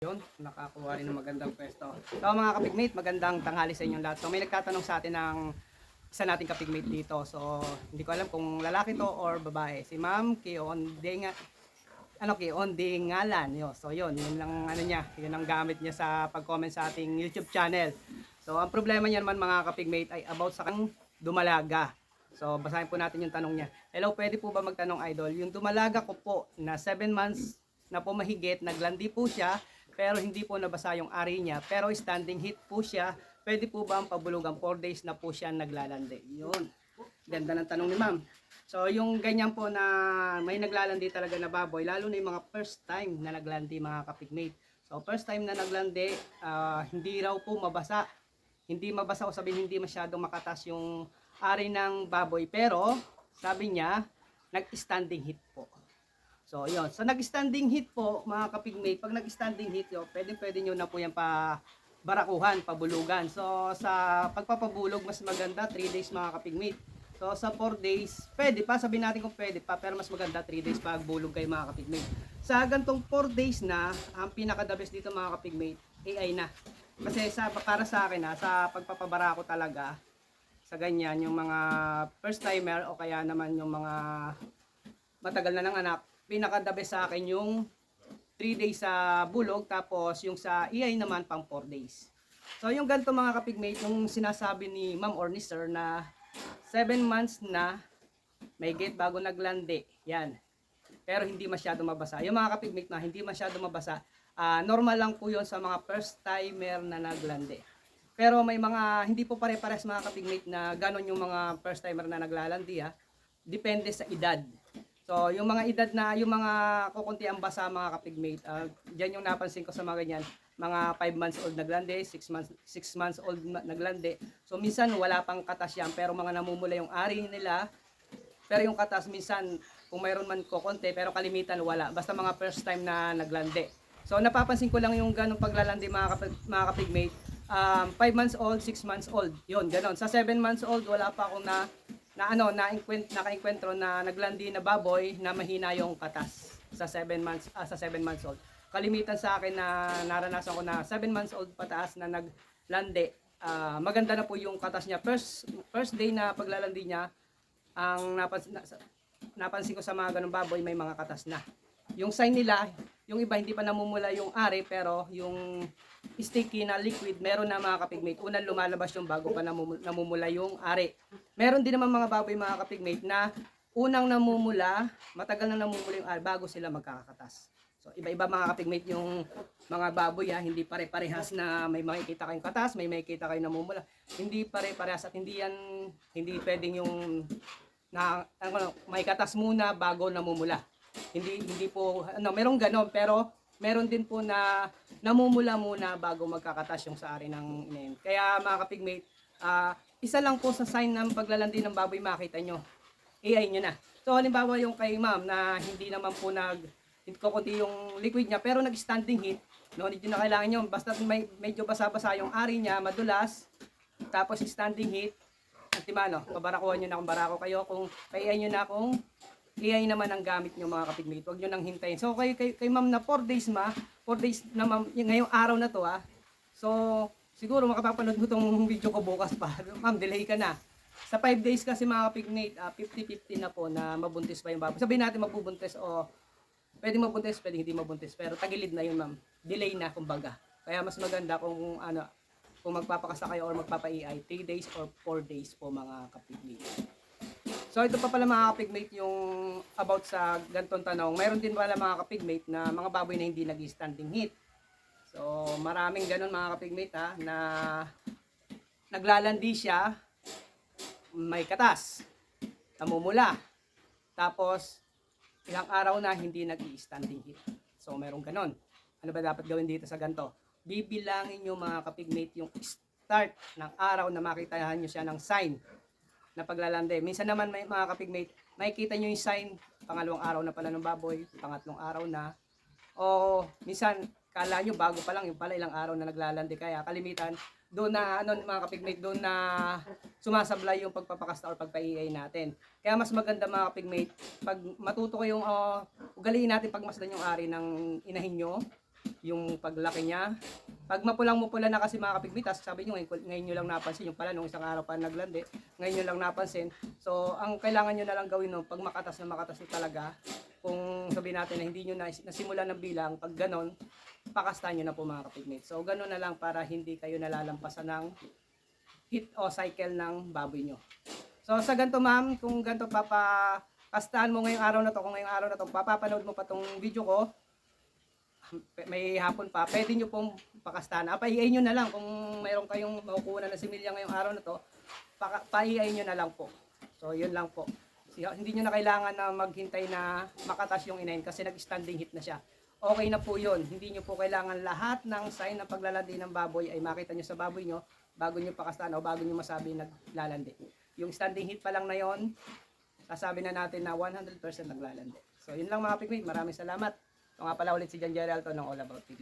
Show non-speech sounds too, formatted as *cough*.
Yun, nakakuha rin ng magandang pwesto. So mga kapigmate, magandang tanghali sa inyong lahat. So may nagtatanong sa atin ng isa nating kapigmate dito. So hindi ko alam kung lalaki to or babae. Si Ma'am Kionde nga ano Kionde ngalan. Yo. So yun, yun lang ano niya, yun ang gamit niya sa pag-comment sa ating YouTube channel. So ang problema niya naman mga kapigmate ay about sa kang dumalaga. So basahin po natin yung tanong niya. Hello, pwede po ba magtanong idol? Yung dumalaga ko po na 7 months na po mahigit, naglandi po siya, pero hindi po nabasa yung ari niya, pero standing heat po siya, pwede po ba ang pabulugan? 4 days na po siya naglalandi. Yun. Ganda ng tanong ni ma'am. So yung ganyan po na may naglalandi talaga na baboy, lalo na yung mga first time na naglandi mga kapigmate. So first time na naglandi, ah, hindi raw po mabasa. Hindi mabasa o sabihin hindi masyadong makatas yung ari ng baboy. Pero sabi niya, nag-standing heat po. So, yun. So, nag-standing heat po, mga kapigmate, pag nag-standing heat yun, pwede pwede nyo na po yan pa barakuhan, pabulugan. So, sa pagpapabulog, mas maganda 3 days mga kapigmate. So, sa 4 days, pwede pa, sabihin natin kung pwede pa, pero mas maganda 3 days pag bulog kayo mga kapigmate. Sa gantong 4 days na, ang pinaka-the best dito mga kapigmate, AI na. Kasi sa, para sa akin ha, sa pagpapabarako talaga, sa ganyan, yung mga first timer o kaya naman yung mga matagal na ng anak, pinaka the sa akin yung 3 days sa bulog tapos yung sa EI naman pang 4 days. So yung ganito mga kapigmate, yung sinasabi ni ma'am or ni sir na 7 months na may gate bago naglandi, yan. Pero hindi masyado mabasa. Yung mga kapigmate na hindi masyado mabasa, ah, normal lang po yun sa mga first timer na naglandi. Pero may mga hindi po pare-pares mga kapigmate na ganon yung mga first timer na naglalandi ha. Depende sa edad. So, yung mga edad na, yung mga kukunti ang basa mga kapigmate, uh, dyan yung napansin ko sa mga ganyan, mga 5 months old naglande, 6 months 6 months old na- naglande. So minsan wala pang katas yan, pero mga namumula yung ari nila. Pero yung katas minsan kung mayroon man ko pero kalimitan wala. Basta mga first time na naglande. So napapansin ko lang yung ganong paglalandi mga, kapig, mga kapigmate. Um, 5 months old, 6 months old. Yun, ganon. Sa 7 months old, wala pa akong na na ano na naka-enkwentro na naglandi na baboy na mahina yung katas sa 7 months ah, sa 7 months old. Kalimitan sa akin na naranasan ko na 7 months old pataas na naglandi. ah, maganda na po yung katas niya. First first day na paglalandi niya, ang napansin, na, napansin ko sa mga ganung baboy may mga katas na. Yung sign nila, yung iba hindi pa namumula yung ari pero yung sticky na liquid, meron na mga kapigmate. Unang lumalabas yung bago pa namumu- namumula yung ari. Meron din naman mga baboy mga kapigmate na unang namumula, matagal na namumula yung ari bago sila magkakatas. So iba-iba mga kapigmate yung mga baboy ha, hindi pare-parehas na may makikita kayong katas, may makikita kayong namumula. Hindi pare-parehas at hindi yan, hindi pwedeng yung na ano, may katas muna bago namumula. Hindi hindi po ano, merong ganon pero meron din po na namumula muna bago magkakatas yung sa ari ng inayin. Kaya mga kapigmate, ah, isa lang po sa sign ng paglalandi ng baboy makita nyo. AI nyo na. So halimbawa yung kay ma'am na hindi naman po nag konti yung liquid niya pero nag-standing heat, no, hindi na kailangan yun. Basta may medyo basa-basa yung ari niya, madulas, tapos standing heat, at timano, pabarakuhan nyo na kung barako kayo, kung kaya nyo na kung AI naman ang gamit nyo mga kapigmate. Huwag nyo nang hintayin. So kay, kay, kay ma'am na 4 days ma, 4 days na ma'am, ngayong araw na to ha. So siguro makapapanood mo tong *laughs* video ko bukas pa. *laughs* Ma'am, delay ka na. Sa 5 days kasi mga kapigmate, ah, 50-50 na po na mabuntis pa yung baboy. Sabihin natin mabubuntis o pwede mabuntis, pwede hindi mabuntis. Pero tagilid na yun ma'am. Delay na kumbaga. Kaya mas maganda kung ano, kung magpapakasa kayo or magpapa-EI, 3 days or 4 days po mga kapigmate. So ito pa pala mga kapigmate yung about sa gantong tanong. Mayroon din pala mga kapigmate na mga baboy na hindi nag-standing heat. So maraming ganun mga kapigmate ha, na naglalandi siya, may katas, namumula, tapos ilang araw na hindi nag-standing heat. So merong ganun. Ano ba dapat gawin dito sa ganto? Bibilangin nyo mga kapigmate yung start ng araw na makita nyo siya ng sign na paglalande. Minsan naman may mga kapigmate, makikita nyo yung sign, pangalawang araw na pala ng baboy, pangatlong araw na. O minsan, kala nyo bago pa lang, yung pala ilang araw na naglalande. Kaya kalimitan, doon na, ano mga kapigmate, doon na sumasablay yung pagpapakasta or pagpa-EA natin. Kaya mas maganda mga kapigmate, pag matuto kayong uh, ugaliin natin pagmasdan yung ari ng inahin nyo, yung paglaki niya. Pag mapulang mapula na kasi mga kapigmit, tas sabi nyo ngayon, ngayon nyo lang napansin, yung pala nung isang araw pa naglandi, ngayon nyo lang napansin. So, ang kailangan nyo na lang gawin no, pag makatas na makatas na talaga, kung sabihin natin na hindi nyo na, nasimulan ng bilang, pag ganon, pakastan nyo na po mga kapigmit. So, ganon na lang para hindi kayo nalalampasan ng hit o cycle ng baboy nyo. So, sa ganito ma'am, kung ganito papakastahan mo ngayong araw na to, kung ngayong araw na to, papapanood mo pa tong video ko, may hapon pa, pwede nyo pong pakastahan. Ah, paiyain nyo na lang kung mayroon kayong makukuha na similya ngayong araw na to, paka, paiyain nyo na lang po. So, yun lang po. Si- Hindi nyo na kailangan na maghintay na makatas yung inahin kasi nag-standing hit na siya. Okay na po yun. Hindi nyo po kailangan lahat ng sign ng paglalandi ng baboy ay makita nyo sa baboy nyo bago nyo pakastahan o bago nyo masabi naglalandi. Yung standing hit pa lang na yon, sasabi na natin na 100% naglalandi. So, yun lang mga pigmate. Maraming salamat. Ito nga pala ulit si Jan Geralto ng All About Pig.